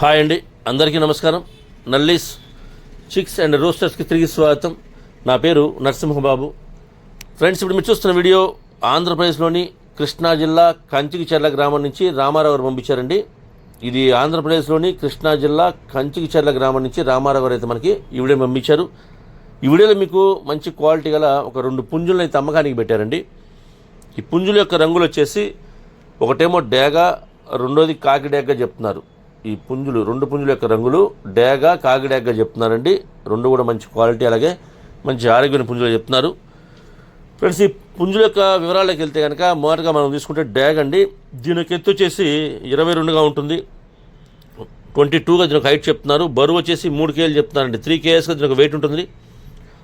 Hi అండి అందరికీ నమస్కారం. నల్లీస్ చిక్స్ అండ్ రోస్టర్స్కి తిరిగి స్వాగతం. నా పేరు నరసింహబాబు. ఫ్రెండ్స్ ఇప్పుడు మీరు చూస్తున్న వీడియో ఆంధ్రప్రదేశ్లోని కృష్ణా జిల్లా కంచికిచెర్ల గ్రామం నుంచి రామారావు గారు పంపించారండి. ఇది ఆంధ్రప్రదేశ్లోని కృష్ణా జిల్లా కంచికిచెర్ల గ్రామం నుంచి రామారావు గారు అయితే మనకి ఈ వీడియో పంపించారు. ఈ వీడియోలో మీకు మంచి క్వాలిటీ గల ఒక రెండు పుంజులను అయితే అమ్మకానికి పెట్టారండి. ఈ పుంజుల యొక్క రంగులు వచ్చేసి ఒకటేమో డేగ రెండోది కాకిడేగ చెప్తున్నారు. ఈ పుంజులు రెండు పుంజుల యొక్క రంగులు డేగ కాకిడేగ చెప్తున్నారండి. రెండు కూడా మంచి క్వాలిటీ అలాగే మంచి ఆరోగ్యమైన పుంజులు చెప్తున్నారు. ఫ్రెండ్స్ ఈ పుంజుల యొక్క వివరాలకు వెళ్తే కనుక మొదటగా మనం తీసుకుంటే డ్యాగ్ అండి. దీని యొక్క ఎత్తు వచ్చేసి ఇరవై రెండుగా ఉంటుంది. ట్వంటీ టూగా దీని హైట్ చెప్తున్నారు. బరువు వచ్చేసి మూడు కేజీలు చెప్తున్నారండి. త్రీ కేజెస్గా దీని వెయిట్ ఉంటుంది.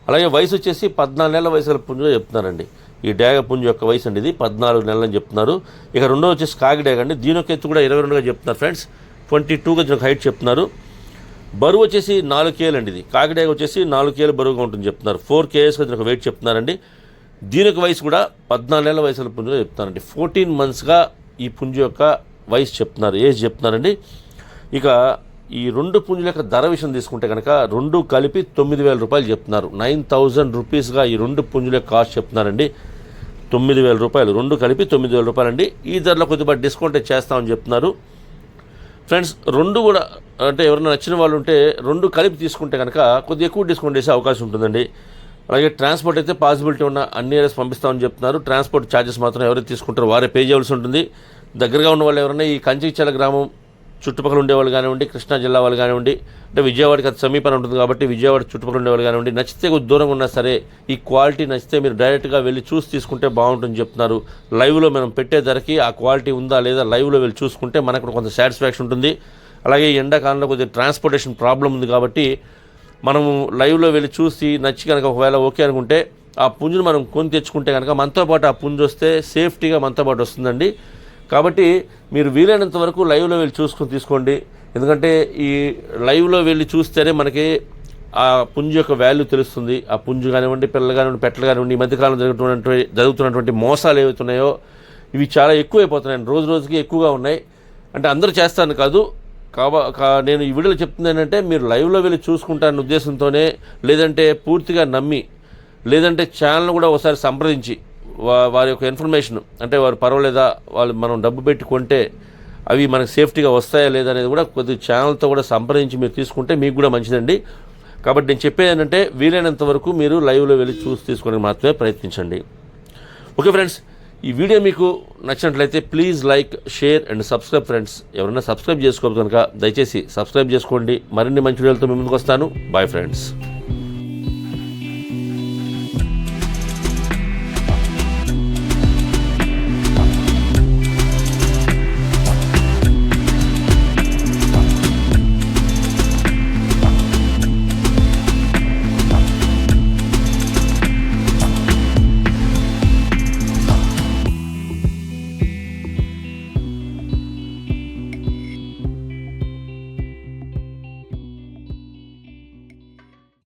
అలాగే వయసు వచ్చేసి పద్నాలుగు నెలల వయసు గల పుంజులు చెప్తున్నారండి. ఈ డేగ పుంజు యొక్క వయసు అండి ఇది పద్నాలుగు నెలలని చెప్తున్నారు. ఇక రెండో వచ్చేసి కాకి డేగ అండి. దీని యొక్క ఎత్తు కూడా ఇరవై రెండుగా చెప్తున్నారు ఫ్రెండ్స్. ట్వంటీ టూగా దీని హైట్ చెప్తున్నారు. బరువు వచ్చేసి నాలుగు కేలు అండి ఇది. కాకిడాగ వచ్చేసి నాలుగు కేలు బరువుగా ఉంటుంది చెప్తున్నారు. ఫోర్ కేఎస్గా దీని వెయిట్ చెప్తున్నారండి. దీని యొక్క వయసు కూడా పద్నాలుగు నెలల వయసుల పుంజుగా చెప్తున్నారండి. ఫోర్టీన్ మంత్స్గా ఈ పుంజు యొక్క వయసు చెప్తున్నారు ఏజ్ చెప్తున్నారండి. ఇక ఈ రెండు పుంజుల యొక్క ధర విషయం తీసుకుంటే కనుక రెండు కలిపి తొమ్మిది వేల రూపాయలు చెప్తున్నారు. నైన్ థౌజండ్ రూపీస్గా ఈ రెండు పుంజుల కాస్ట్ చెప్తున్నారండి. తొమ్మిది వేల రూపాయలు. రెండు కలిపి తొమ్మిది వేల రూపాయలండి. ఈ ధరలో కొద్దిగా డిస్కౌంట్ చేస్తామని చెప్తున్నారు. ఫ్రెండ్స్ రెండు కూడా అంటే ఎవరైనా నచ్చిన వాళ్ళు ఉంటే రెండు కలిపి తీసుకుంటే కనుక కొద్దిగా ఎక్కువ డిస్కౌంట్ చేసే అవకాశం ఉంటుందండి. అలాగే ట్రాన్స్పోర్ట్ అయితే పాసిబిలిటీ ఉన్న అన్ని ఏరియాస్ పంపిస్తామని చెప్తున్నారు. ట్రాన్స్పోర్ట్ ఛార్జెస్ మాత్రం ఎవరైతే తీసుకుంటారో వారే పే చేయవలసి ఉంటుంది. దగ్గరగా ఉన్న వాళ్ళు ఎవరైనా ఈ కంచిచల గ్రామం చుట్టుపక్కల ఉండేవాళ్ళు కానివ్వండి కృష్ణా జిల్లా వాళ్ళు కానివ్వండి అంటే విజయవాడకి అది సమీపం ఉంటుంది కాబట్టి విజయవాడ చుట్టుపక్కల ఉండేవాళ్ళు కానివ్వండి నచ్చితే కొద్ది దూరంగా ఉన్నా సరే ఈ క్వాలిటీ నచ్చితే మీరు డైరెక్ట్గా వెళ్ళి చూసి తీసుకుంటే బాగుంటుంది చెప్తున్నారు. లైవ్లో మనం పెట్టే ధరకి ఆ క్వాలిటీ ఉందా లేదా లైవ్లో వెళ్ళి చూసుకుంటే మనకు కొంత సాటిస్ఫాక్షన్ ఉంటుంది. అలాగే ఈ ఎండాకాలంలో కొద్దిగా ట్రాన్స్పోర్టేషన్ ప్రాబ్లం ఉంది కాబట్టి మనము లైవ్లో వెళ్ళి చూసి నచ్చి కనుక ఒకవేళ ఓకే అనుకుంటే ఆ పుంజును మనం కొని తెచ్చుకుంటే కనుక మనతో పాటు ఆ పుంజు వస్తే సేఫ్టీగా మనతో పాటు వస్తుందండి. కాబట్టి మీరు వీలైనంత వరకు లైవ్లో వెళ్ళి చూసుకొని తీసుకోండి. ఎందుకంటే ఈ లైవ్లో వెళ్ళి చూస్తేనే మనకి ఆ పుంజు యొక్క వాల్యూ తెలుస్తుంది. ఆ పుంజు కానివ్వండి పిల్లలు కానివ్వండి పెట్టలు కానివ్వండి ఈ మధ్యకాలంలో జరుగుతున్నటువంటి జరుగుతున్నటువంటి మోసాలు ఏవైతున్నాయో ఇవి చాలా ఎక్కువైపోతున్నాయి. రోజు రోజుకి ఎక్కువగా ఉన్నాయి. అంటే అందరూ చేస్తాను కాదు. కాబా కా- నేను ఈ వీడియోలో చెప్తుంది ఏంటంటే మీరు లైవ్లో వెళ్ళి చూసుకుంటారన్న ఉద్దేశంతోనే లేదంటే పూర్తిగా నమ్మి లేదంటే ఛానల్ కూడా ఒకసారి సంప్రదించి వారి యొక్క ఇన్ఫర్మేషన్ అంటే వారు పర్వాలేదా వాళ్ళు మనం డబ్బు పెట్టి కొంటే అవి మనకు సేఫ్టీగా వస్తాయా లేదా అనేది కూడా కొద్ది ఛానల్తో కూడా సంప్రదించి మీరు తీసుకుంటే మీకు కూడా మంచిదండి. కాబట్టి నేను చెప్పేది ఏంటంటే వీలైనంత వరకు మీరు లైవ్లో వెళ్ళి చూసి తీసుకోవడానికి మాత్రమే ప్రయత్నించండి. ఓకే ఫ్రెండ్స్ ఈ వీడియో మీకు నచ్చినట్లయితే please like share and subscribe friends ఎవరైనా సబ్స్క్రైబ్ చేసుకోవద్దు కనుక దయచేసి సబ్స్క్రైబ్ చేసుకోండి. మరిన్ని మంచి వీడియోలతో మీ ముందుకు వస్తాను. Bye friends